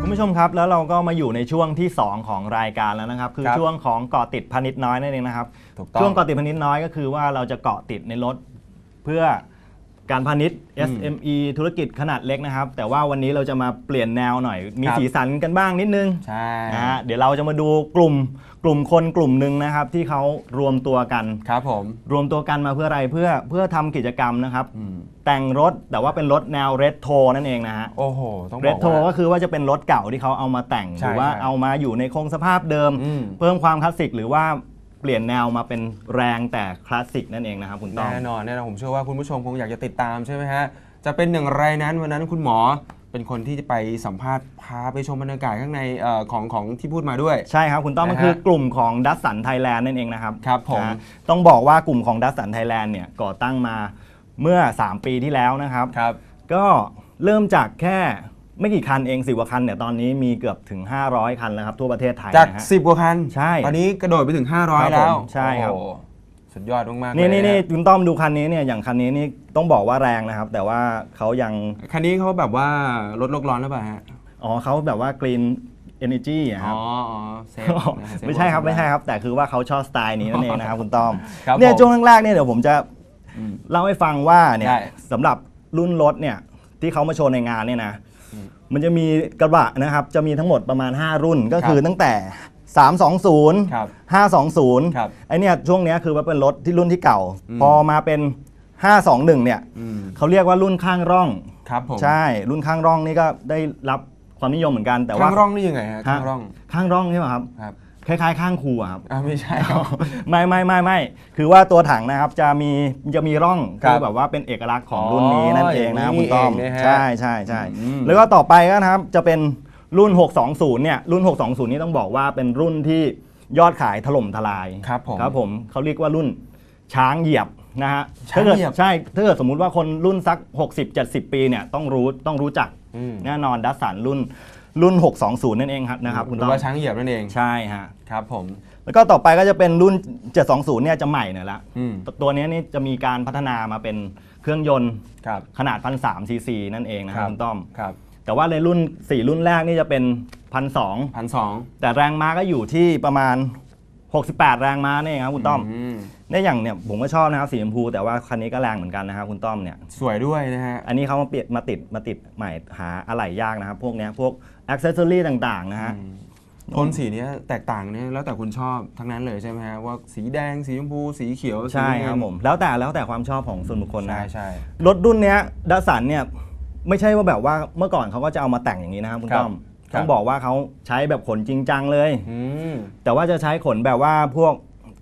คุณผู้ชมครับแล้วเราก็มาอยู่ในช่วงที่ 2 ของรายการแล้วนะครับ คือครับช่วงของเกาะติดพาณิชย์น้อยนั่นเองนะครับถูกต้องช่วงเกาะติดพาณิชย์น้อยก็คือว่าเราจะเกาะติดในรถเพื่อ การพาณิชย์ SME ธุรกิจขนาดเล็กนะครับ แต่ว่าวันนี้เราจะมาเปลี่ยนแนวหน่อย มีครับสีสันกันบ้างนิดนึงใช่นะฮะเดี๋ยวเราจะมาดูกลุ่มกลุ่มคนกลุ่มหนึ่งนะครับ ที่เขารวมตัวกัน ครับผม รวมตัวกันมาเพื่ออะไรเพื่อเพื่อทำกิจกรรมนะครับ อืม แต่งรถแต่ว่าเป็นรถแนวเร t โทนั่นเองนะฮะ โอ้โห ต้องบเรอก t โทว่า ก็คือว่าจะเป็นรถเก่าที่เขาเอามาแต่งหใช่รือว่าใช่เอามาอยู่ในคงสภาพเดิม อืมเพิ่มความคลาสสิกหรือว่า เปลี่ยนแนวมาเป็นแรงแต่คลาสสิกนั่นเองนะครับคุณต้อมแน่นอนแน่นอนผมเชื่อว่าคุณผู้ชมคงอยากจะติดตามใช่ไหมฮะจะเป็นอย่างไรนั้นวันนั้นคุณหมอเป็นคนที่จะไปสัมภาษณ์พาไปชมบรรยากาศข้างในเอ่อของของที่พูดมาด้วย ใช่ครับคุณต้อมนะฮะมันคือกลุ่มของดัสสันไทยแลนด์นั่นเองนะครับครับผมนะต้องบอกว่ากลุ่มของดัสสันไทยแลนด์เนี่ยก่อตั้งมาเมื่อ 3 ปีที่แล้วนะครับครับก็เริ่มจากแค่ ไม่กี่คันเองสิบกว่าคันเนี่ยตอนนี้มีเกือบถึง 500 คันแล้วครับทั่วประเทศไทยจาก นะฮะ 10กว่าคันใช่ตอนนี้กระโดดไปถึงครับ500 แล้วผมใช่ครับ โอ้โหสุดยอดมากๆนี่เลยนี่นี่ะคุณต้อมดูคันนี้เนี่ยอย่างคันนี้นี่ต้องบอกว่าแรงนะครับ แต่ว่าเขายังคันนี้เขาแบบว่าลดโลกร้อนหรือเปล่าฮะ อ๋อเขาแบบว่า green energy อะคอ๋รัอบอ๋อเซฟนะฮะเซฟ ไม่ใช่ครับโลกไม่ใช่ครับ แต่คือว่าเขาชอบสไตล์นี้นั่นเองนะครับ คุณต้อมครับเนี่ยผมช่วงแรกๆเนี่ยเดี๋ยวผมจะอืมเล่าให้ฟังว่าเนี่ยได้ สำหรับรุ่นรถเนี่ยที่เขามาโชว์ในงานเนี่ยนะ มันจะมีกระบะนะครับ จะมีทั้งหมดประมาณ 5 รุ่นก็คือตั้งแต่ 320 ครับ520ครับ ไอเนี่ยช่วงเนี้ยคือว่าเป็นรถที่รุ่นที่เก่าอืมพอมาเป็น 521 เนี่ยอืม เขาเรียกว่ารุ่นข้างร่อง ครับผมใช่รุ่นข้างร่องนี่ก็ได้รับความนิยมเหมือนกันแต่ว่าข้างร่องนี่ยังไงฮะฮะข้างร่องข้างร่องใช่ไหมครับ ครับ คล้ายๆ ข้างคูอะครับ อ่าไม่ใช่ครับ ไม่ไม่ไม่ไม่คือว่าตัวถังนะครับจะมีจะมีร่องครับคือแบบว่าเป็นเอกลักษณ์ของอ๋อรุ่นนี้นั่นเองนะครับอย่างนี้คุณต้อมเองนะฮะใช่ใช่ใช่อืม แล้วก็ต่อไปก็นะครับจะเป็นรุ่น 620 เนี่ยรุ่น 620 นี่ต้องบอกว่าเป็นรุ่นที่ยอดขายถล่มทลายครับผม ครับผมเขาเรียกว่ารุ่นช้างเหยียบนะฮะช้างถ้าเกิดเหยียบใช่ถ้าเกิดสมมุติว่าคนรุ่นสัก 60-70 ปีเนี่ยต้องรู้ต้องรู้จัก อืม แน่นอนดัสสันรุ่น รุ่น 620 นั่นเองครับนะครับคุณหรืต้ออมว่าช้างเหยียบนั่นเองใช่ฮะครับผม แล้วก็ต่อไปก็จะเป็นรุ่น 720 เนี่ยจะใหม่หน่อยละอืมตตัวเนี้ยนี่จะมีการพัฒนามาเป็นเครื่องยนต์ครับขนาด 1,300ซีซีนั่นเองนะคครัรับบคุณต้อม ครับแต่ว่าในรุ่น 4 รุ่นแรกนี่จะเป็น 1,200 พันสองแต่แรงม้าก็อยู่ที่ประมาณ 68 แรงม้านี่เองครับคุณต้อมในอย่างเนี่ยผมก็ชอบนะครับสีชมพู แต่ว่าคันนี้ก็แรงเหมือนกันนะครับคุณต้อมเนี่ยสวยด้วยนะฮะ อันนี้เขามาเปลี่ยนมาติดมาติดใหม่หาอะไหล่ยากนะครับ พวกเนี้ยพวกอ c เซสซอรี่ต่างๆนะฮะโทนสีเนี้ยแตกต่างเนี่ยแล้วแต่คุณชอบทั้งนั้นเลยใช่ไหมฮะว่าสีแดงสีชมพูสีเขียวใช่สีน้ำเงินครับผมแล้วแต่แล้วแต่ความชอบของส่วนบุคคลนะใช่ใช่รถรุ่นเนี้ยดัสสันเนี่ยไม่ใช่ว่าแบบว่าเมื่อก่อนเขาก็จะเอามาแต่งอย่างนี้นะครับคุณครับต้อมครับ ต้องบอกว่าเขาใช้แบบขนจริงจังเลยอืมแต่ว่าจะใช้ขนแบบว่าพวก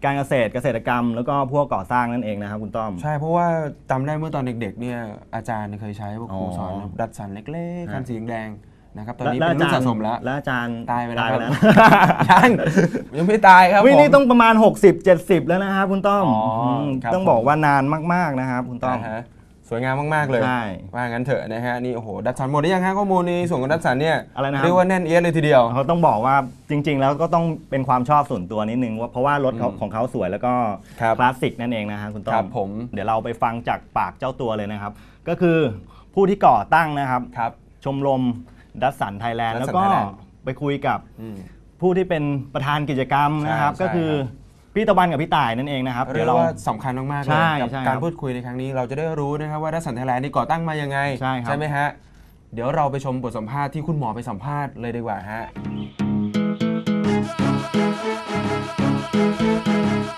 การเกษตรเกษตรกรรม แล้วก็พวกก่อสร้างนั่นเองนะครับคุณต้อม ใช่เพราะว่าจำได้เมื่อตอนเด็กๆเนี่ยอาจารย์เคยใช้พวกครูอ๋อสอนดัดสันเล็กๆฮะคันสีแดงๆนะครับตอนนี้เป็นรุ่นสะสมแล้วแล้วอาจารย์ตายไปแล้วตายไปครับแล้วยังยังไม่ตายครับวิผมนี่ต้องประมาณ 60 70 แล้วนะครับคุณต้อมอ๋ออืมครับต้องบอกว่านานมากๆนะครับคุณต้อมนะฮะ สวยงามมาก ๆ เลยใช่ว่างั้นเถอะนะฮะนี่โอ้โหดัดสันหมดได้ยังฮะข้อมูลในส่วนของดัดสันเนี่ยอะไรนะครับ เรียกว่าแน่นเอียดเลยทีเดียว เขาต้องบอกว่าจริง ๆ แล้วก็ต้องเป็นความชอบส่วนตัวนิดนึงว่าเพราะว่ารถเขาอืมของเขาสวยแล้วก็ครับคลาสสิกนั่นเองนะฮะคุณต้อครัมบผม เดี๋ยวเราไปฟังจากปากเจ้าตัวเลยนะครับ ก็คือผู้ที่ก่อตั้งนะครับ ครับ ชมรมดัสสันไทยแลนด์ Datsun แล้วก็ Thailand ไปคุยกับอืม ผู้ที่เป็นประธานกิจกรรมนะครับ ใช่ก็คือใช่ พี่ตะวันกับพี่ต่ายนั่นเองนะครับเรีเดี๋ยยกวเรา ว่าสำคัญมากๆเลใช่ยกัใช่การครับพูดคุยในครั้งนี้เราจะได้รู้นะครับว่าดัชสันไทยแลนด์นี่ก่อตั้งมายังไงใช่ครับ ไหมฮะเดี๋ยวเราไปชมบทสัมภาษณ์ที่คุณหมอไปสัมภาษณ์เลยดีกว่าฮะคุ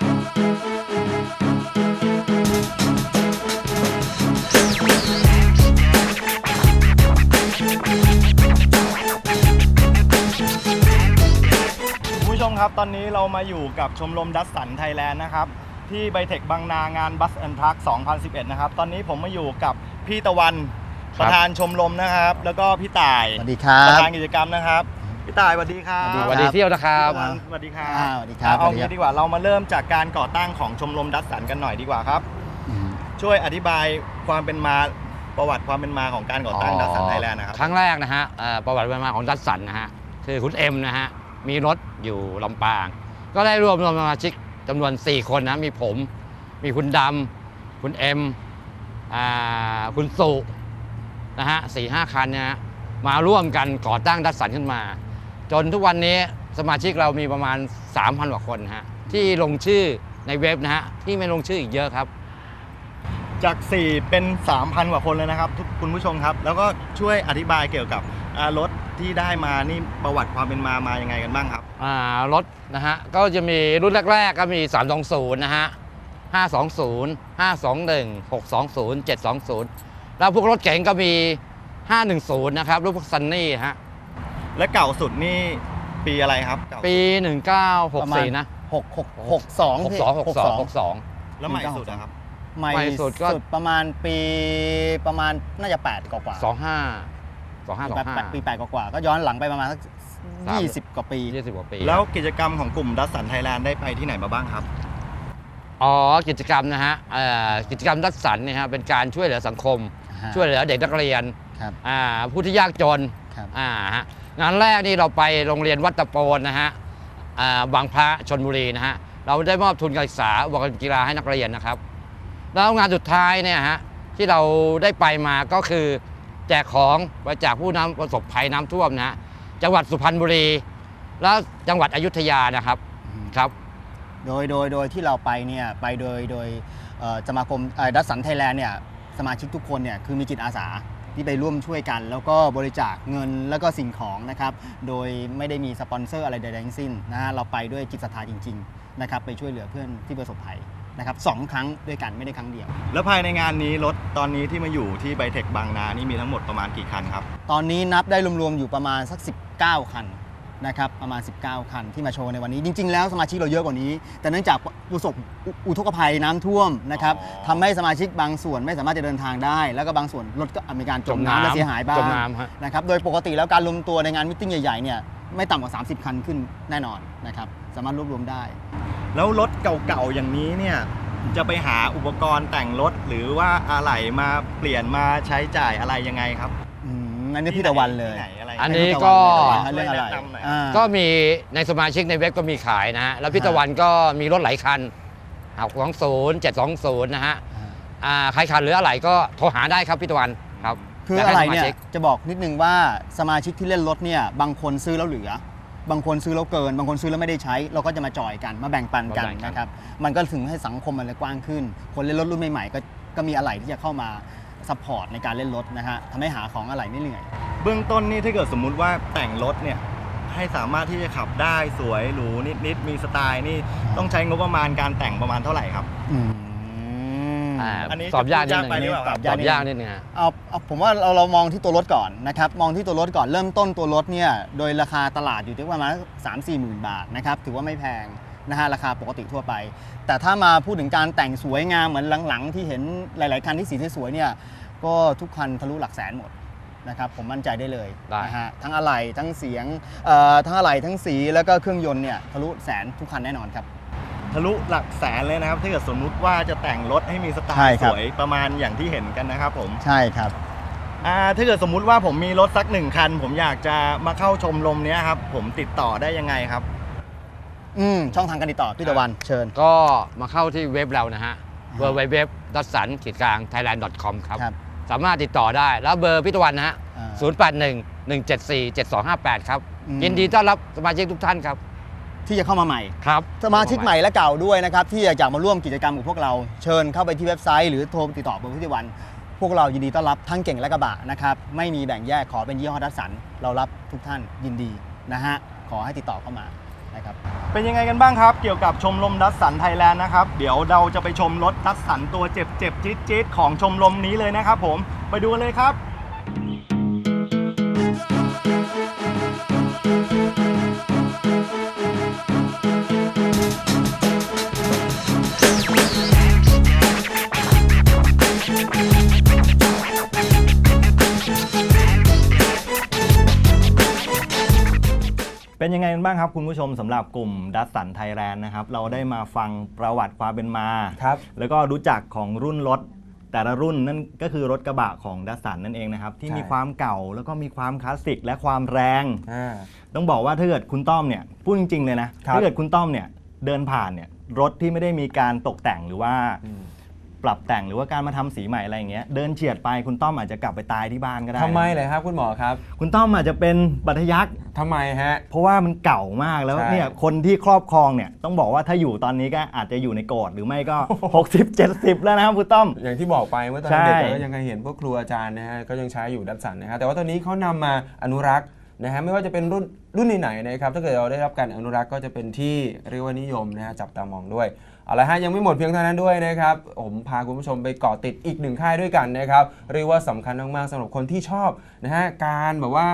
ครับ ตอนนี้เรามาอยู่กับชมรมดัสสันไทยแลนด์นะครับ ที่ไบเทคบางนางานบัสแอนทรัค2011 นะครับ ตอนนี้ผมมาอยู่กับพี่ตะวันคปรับ ระธานชมรมนะครับ แล้วก็พี่ต่ายสวัสดีครัประบธานกิจกรรมนะครับ พี่ต่ายสวัสดีครับสสวัวัสสดีดีครับเที่ยวนะครับพี่ตะวันสวัสดีครับอ่าสวัสดีครับเอาสวัสดีครังี้บ ดีกว่าเรามาเริ่มจากการก่อตั้งของชมรมดัสสันกันหน่อยดีกว่าครับ อืม ช่วยอธิบายความเป็นมาประวัติความเป็นมาของการก่อตั้งดัสสันไทยแลนด์นะครับ ครั้งแรกนะฮะเอ่อประวัติเป็นมาของดัตสันนะฮะคือคุณเอ็มนะฮะ มีรถอยู่ลำปาง ก็ได้รวมรวมสมาชิกจำนวน 4 คนนะ มีผม มีคุณดำ คุณเอ็มอคุณสุนะฮะสี่ห้าคันเนี่ยมาร่วมกันก่อตั้งดัสสันขึ้นมา จนทุกวันนี้สมาชิกเรามีประมาณ 3,000กว่าคนฮะที่ลงชื่อในเว็บนะฮะที่ไม่ลงชื่ออีกเยอะครับ จาก 4 เป็น 3,000 กว่าคนเลยนะครับทุกคุณผู้ชมครับ แล้วก็ช่วยอธิบายเกี่ยวกับรถ ที่ได้มานี่ประวัติความเป็นมามายังไงกันบ้างครับ อ่ารถนะฮะก็จะมีรุ่นแรก ๆ ก็มี 320 นะฮะ 520 521 620 720 แล้วพวกรถเก๋งก็มี 510 นะครับรุ่นพวกซันนี่ฮะ และเก่าสุดนี่ปีอะไรครับเก่าปี ประมาณ 1964 นะ หกหกหกสองพี่62 62 62 แล้วใหม่สุดนะครับ ใหม่สุดก็ ประมาณปีประมาณน่าจะแปดกว่าๆ 25 สองห้าสองห้า ปีแปดกว่าก็ย้อนหลังไปประมาณยี่สิบกว่าปี ยี่สิบกว่าปี แล้วกิจกรรมของกลุ่มดัสสันไทยแลนด์ได้ไปที่ไหนมาบ้างครับ อ๋อกิจกรรมนะฮะกิจกรรมรักสันเนี่ยฮะเป็นการช่วยเหลือสังคมช่วยเหลือเด็กนักเรียนผู้ที่ยากจนงานแรกนี่เราไปโรงเรียนวัดตะโปนนะฮะบางพระชนบุรีนะฮะเราได้มอบทุนการศึกษาอุปกรณ์กีฬาให้นักเรียนนะครับ แล้วงานสุดท้ายเนี่ยฮะที่เราได้ไปมาก็คือ จกของไปจากผู้น้ำประสบภัยน้ำท่วมนะจังหวัดสุพรรณบุรี แล้วจังหวัดอยุธยานะครับครับ โดยโดยโดยที่เราไปเนี่ยไปโดยโดยสมาคมดัสสันไทยแลนด์เนี่ยสมาชิกทุกคนเนี่ยคือมีจิตอาสาที่ไปร่วมช่วยกัน แล้วก็บริจาคเงินแล้วก็สิ่งของนะครับโดยไม่ได้มีสปอนเซอร์อะไรใดๆทั้งสิ้นนะฮะเราไปด้วยจิตศรัทธาจริงๆนะครับไปช่วยเหลือเพื่อนที่ประสบภัย นะครับสองครั้งด้วยกันไม่ได้ครั้งเดียว แล้วภายในงานนี้รถตอนนี้ที่มาอยู่ที่ไบเทคบางนานี่มีทั้งหมดประมาณกี่คันครับ ตอนนี้นับได้รวมๆอยู่ประมาณสัก 19 คัน นะครับประมาณ 19 คันที่มาโชว์ในวันนี้ จริง ๆ แล้วสมาชิกเราเยอะกว่านี้ แต่เนื่องจากประสบอุอุทกภัยน้ำท่วมนะครับอ๋อทำให้สมาชิกบางส่วนไม่สามารถจะเดินทางได้ แล้วก็บางส่วนรถก็มีการจมน้ำและเสียหายบ้างจมน้ำฮะ นะครับโดยปกติแล้วการรวมตัวในงานมิทติ้งใหญ่ๆเนี่ยไม่ต่ำกว่า 30 คันขึ้นแน่นอนนะครับสามารถรวบรวมได้ แล้วรถเก่าๆอย่างนี้เนี่ยจะไปหาอุปกรณ์แต่งรถหรือว่าอะไหล่มาเปลี่ยนมาใช้จ่ายอะไรยังไงครับ อืมอันนี้พี่ตะวันเลย ที่ไหอะไรอันนี้พี่ตะก็วันเลยนะฮะเรื่องอะไรช่วยแนะนำหน่อย อ่าก็มีในสมาชิกในเว็บก็มีขายนะฮะ แล้วพี่ตะวันก็มีรถหลายคัน620 720นะฮะอ่าใครขาดเหลืออะไรก็โทรหาได้ครับพี่ตะวันครับคืออยากอะให้ไรสมาเนี่ยชิก จะบอกนิดนึงว่าสมาชิกที่เล่นรถเนี่ยบางคนซื้อแล้วเหลือ บางคนซื้อแล้วเกิน บางคนซื้อแล้วไม่ได้ใช้ เราก็จะมาจอยกันมาแบ่งปันกันมาแบ่งกัน นะครับมันก็ถึงให้สังคมมันเลยกว้างขึ้น คนเล่นรถรุ่นใหม่ๆก็ก็มีอะไรที่จะเข้ามา ซัพพอร์ตในการเล่นรถนะฮะทำให้หาของอะไรไม่เหนื่อย เบื้องต้นนี่ถ้าเกิดสมมุติว่าแต่งรถเนี่ยให้สามารถที่จะขับได้สวยหรูนิดๆมีสไตล์นี่ต้องใช้งบประมาณการแต่งประมาณเท่าไหร่ครับ อืม อ่าอันนี้สอบยากนิดจะนึพูดยากไปงหรือเปล่าครับตอบสอบยากนิดนึงฮะ เอาเอาผมว่าเราเรามองที่ตัวรถก่อนนะครับ มองที่ตัวรถก่อนเริ่มต้นตัวรถเนี่ย โดยราคาตลาดอยู่ที่ประมาณสามสี่หมื่นบาทนะครับ ถือว่าไม่แพง นะฮะราคาปกติทั่วไป แต่ถ้ามาพูดถึงการแต่งสวยงามเหมือนหลังๆ ที่เห็นหลาย ๆ คันที่สีสวยๆเนี่ยก็ทุกคันทะลุหลักแสนหมดนะครับผมมั่นใจได้เลยได้นะฮะทั้งอะไหล่ทั้งเสียงเอ่อทั้งอะไหล่ทั้งสีแล้วก็เครื่องยนต์เนี่ยทะลุแสนทุกคันแน่นอนครับทะลุหลักแสนเลยนะครับถ้าเกิดสมมุติว่าจะแต่งรถให้มีสไตใช่ล์คสรับวยประมาณอย่างที่เห็นกันนะครับผมใช่ครับอ่าถ้าเกิดสมมุติว่าผมมีรถสักหนึ่งคัน ผมอยากจะมาเข้าชมรมเนี้ยครับผมติดต่อได้ยังไงครับ อืมช่องทางการติดต่อพี่ตะวันเชิญ ก็มาเข้าที่เว็บเรานะฮะ อ่า w w w d o t s a n ขีดกลาง thailand com ครับ ครับสามารถติดต่อได้ แล้วเบอร์พี่ตะวันนะฮะอ่า 081 174 7258 ครับ อืม ยินดีต้อนรับสมาชิกทุกท่านครับ ที่จะเข้ามาใหม่ ครับสมาชิกใหม่และเก่าด้วยนะครับ ที่อยากมาร่วมกิจกรรมกับพวกเราเชิญเข้าไปที่เว็บไซต์หรือโทรติดต่อเบอร์พิธีวัน พวกเรายินดีต้อนรับทั้งเก่งและกระบะนะครับ ไม่มีแบ่งแยกขอเป็นยี่ห้อดัสสัน เรารับทุกท่านยินดีนะฮะ ขอให้ติดต่อเข้ามานะครับ เป็นยังไงกันบ้างครับ เกี่ยวกับชมรมดัสสันไทยแลนด์นะครับ เดี๋ยวเราจะไปชมรถดัสสันตัวเจ็บเจ็บจี๊ดจี๊ดของชมรมนี้เลยนะครับผม ไปดูกันเลยครับ เป็นยังไงกันบ้างครับคุณผู้ชมสำหรับกลุ่มดัสสันไทยแลนด์นะครับ เราได้มาฟังประวัติความเป็นมา ครับ แล้วก็รู้จักของรุ่นรถ แต่ละรุ่นนั่นก็คือรถกระบะของดัสสันนั่นเองนะครับ ที่ใช่ มีความเก่าแล้วก็มีความคลาสสิกและความแรง อ่า ต้องบอกว่าถ้าเกิดคุณต้อมเนี่ยพูดจริง ๆ เลยนะครับ ถ้าเกิดคุณต้อมเนี่ยเดินผ่านเนี่ยรถที่ไม่ได้มีการตกแต่งหรือว่าอืม ปรับแต่งหรือว่าการมาทำสีใหม่อะไรอย่างเงี้ยเดินเฉียดไปคุณต้อมอาจจะกลับไปตายที่บ้านก็ได้นะทำไมเลยครับคุณหมอครับคุณต้อมอาจจะเป็นบัตยักษ์ ทำไมฮะ เพราะว่ามันเก่ามากแล้วใช่ เนี่ยคนที่ครอบครองเนี่ยต้องบอกว่าถ้าอยู่ตอนนี้ก็อาจจะอยู่ในโกดหรือไม่ก็ 60 70 แล้วนะครับคุณต้อม อย่างที่บอกไปเมื่อตอนใช่เด็กเราก็ยังเคยเห็นพวกครูอาจารย์นะฮะก็ยังใช้อยู่ดับสันนะฮะแต่ว่าตอนนี้เขานำมาอนุรักษ์ นะฮะไม่ว่าจะเป็นรุ่นรุ่นไหนๆนะครับถ้าเกิดเราได้รับการอนุรักษ์ก็จะเป็นที่เรียกว่านิยมนะฮะจับตามองด้วยเอาละฮะยังไม่หมดเพียงเท่านั้นด้วยนะครับผมพาคุณผู้ชมไปเกาะติดอีกหนึ่งค่ายด้วยกันนะครับเรียกว่าสำคัญมากๆสำหรับคนที่ชอบนะฮะการแบบว่า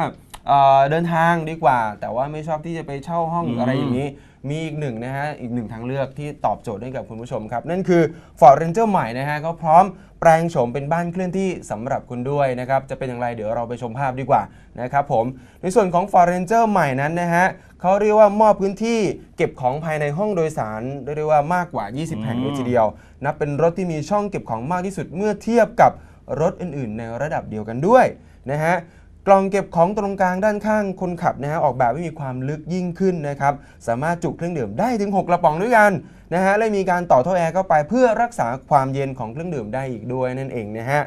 เเดินทางดีกว่า แต่ว่าไม่ชอบที่จะไปเช่าห้องออะไรอย่างนี้ มีอีกหนึ่งนะฮะอีกหนึ่งทางเลือกที่ตอบโจทย์ให้กับคุณผู้ชมครับ นั่นคือ Ford Ranger ใหม่นะฮะเขาพร้อมแปลงโฉมเป็นบ้านเคลื่อนที่สำหรับคุณด้วยนะครับ จะเป็นอย่างไรเดี๋ยวเราไปชมภาพดีกว่านะครับผม ในส่วนของ Ford Ranger ใหม่นั้นนะฮะเขาเรียกว่ามอบพื้นที่เก็บของภายในห้องโดยสารเรียกว่ามากกว่า 20 แห่งเลยทีเดียว นับเป็นรถที่มีช่องเก็บของมากที่สุดเมื่อเทียบกับรถอื่น ๆ ในระดับเดียวกันด้วยนะฮะ กล่องเก็บของตรงกลางด้านข้างคนขับนะฮะออกแบบให้มีความลึกยิ่งขึ้นนะครับสามารถจุเครื่องดื่มได้ถึง 6 กระป๋องด้วยกันนะฮะและมีการต่อท่อแอร์เข้าไปเพื่อรักษาความเย็นของเครื่องดื่มได้อีกด้วยนั่นเองนะฮะ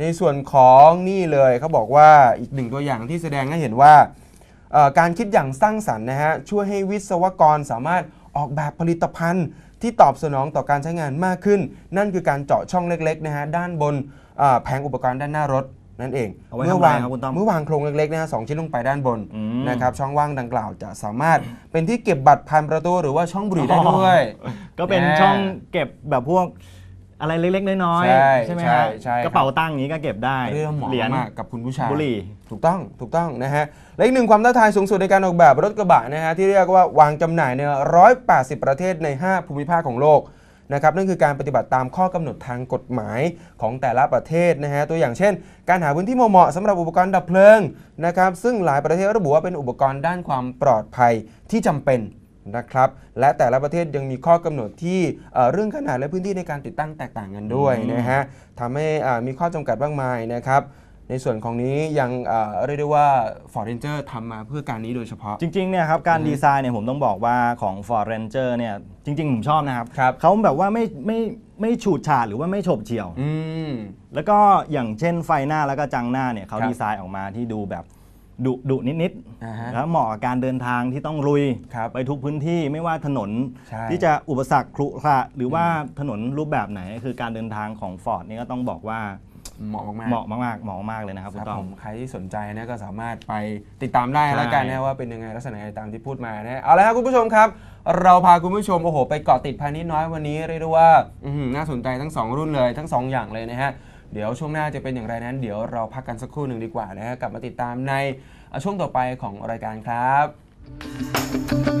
ในส่วนของนี่เลยเขาบอกว่าอีกหนึ่งตัวอย่างที่แสดงให้เห็นว่าการคิดอย่างสร้างสรรค์นะฮะช่วยให้วิศวกรสามารถออกแบบผลิตภัณฑ์ที่ตอบสนองต่อการใช้งานมากขึ้น นั่นคือการเจาะช่องเล็กๆนะฮะด้านบนแผงอุปกรณ์ด้านหน้ารถ นั่นเองเอาไว้เมื่ทำอะไรวางครับคุณต้อมเมื่อวางโครงเล็กๆนะฮะสองชิ้นลงไปด้านบนอืม นะครับช่องว่างดังกล่าวจะสามารถเป็นที่เก็บบัตรผ่านประตูหรือว่าช่องบุหรี่ได้ด้วย ก็เป็นแน่ช่องเก็บแบบพวกอะไรเล็กๆ น้อยใช่ใช่ไหมใช่ฮะใช่ครับกระเป๋าตังค์อย่างนี้ก็เก็บได้เรื่องเหมาะเหรียญ มากกับคุณผู้ชายบุหรี่ ถูกต้องถูกต้องนะฮะและอีกหนึ่งความท้าทายสูงสุดในการออกแบบรถกระบะนะฮะที่เรียกว่าวางจำหน่ายใน 180 ประเทศใน 5 ภูมิภาคของโลก นะครับนั่นคือการปฏิบัติตามข้อกำหนดทางกฎหมายของแต่ละประเทศนะฮะตัวอย่างเช่น การหาพื้นที่เหมาะๆสำหรับอุปกรณ์ดับเพลิงนะครับซึ่งหลายประเทศระบุว่าเป็นอุปกรณ์ด้านความปลอดภัยที่จำเป็นนะครับและแต่ละประเทศยังมีข้อกำหนดที่เอ่อเรื่องขนาดและพื้นที่ในการติดตั้งแตกต่างกันด้วยนะฮะทำให้อ่ามีข้อจำกัดมากมายนะครับ ในส่วนของนี้ยังเอ่อเรียกได้ว่า Ford Ranger ทำมาเพื่อการนี้โดยเฉพาะ จริงๆเนี่ยครับการอืมดีไซน์เนี่ยผมต้องบอกว่าของ Ford Ranger เนี่ยจริง ๆ ผมชอบนะครับครับเขาแบบว่าไม่ไม่ไม่ฉูดฉาดหรือว่าไม่โฉบเฉี่ยว อืม แล้วก็อย่างเช่นไฟหน้าแล้วก็จังหน้าเนี่ยเขาครับดีไซน์ออกมาที่ดูแบบดุดุนิดอ่าฮะๆแล้วเหมาะกับการเดินทางที่ต้องลุยครับไปทุกพื้นที่ไม่ว่าถนนใช่ ที่จะอุปสรรคขรุขระหรือว่าถนนรูปแบบไหนคือการเดินทางของ Ford นี่ก็ต้องบอกว่า เหมาะมากๆเหมาะมากๆเหมาะมากๆเลยนะครับคคุรับณต้อผมมใครที่สนใจนะก็สามารถไปติดตามได้ใช่แล้วกันนะว่าเป็นยังไงลักษณะไหนตามที่พูดมานะเอาละครับคุณผู้ชมครับ เราพาคุณผู้ชมโอ้โหไปเกาะติดพาณิชย์น้อยวันนี้เรียกได้ว่าอื้อหือน่าสนใจทั้งสองรุ่นเลยทั้งสองอย่างเลยนะฮะเดี๋ยวช่วงหน้าจะเป็นอย่างไรนั้น เดี๋ยวเราพักกันสักครู่หนึ่งดีกว่านะฮะกลับมาติดตามในเอ่อช่วงต่อไปของรายการครับ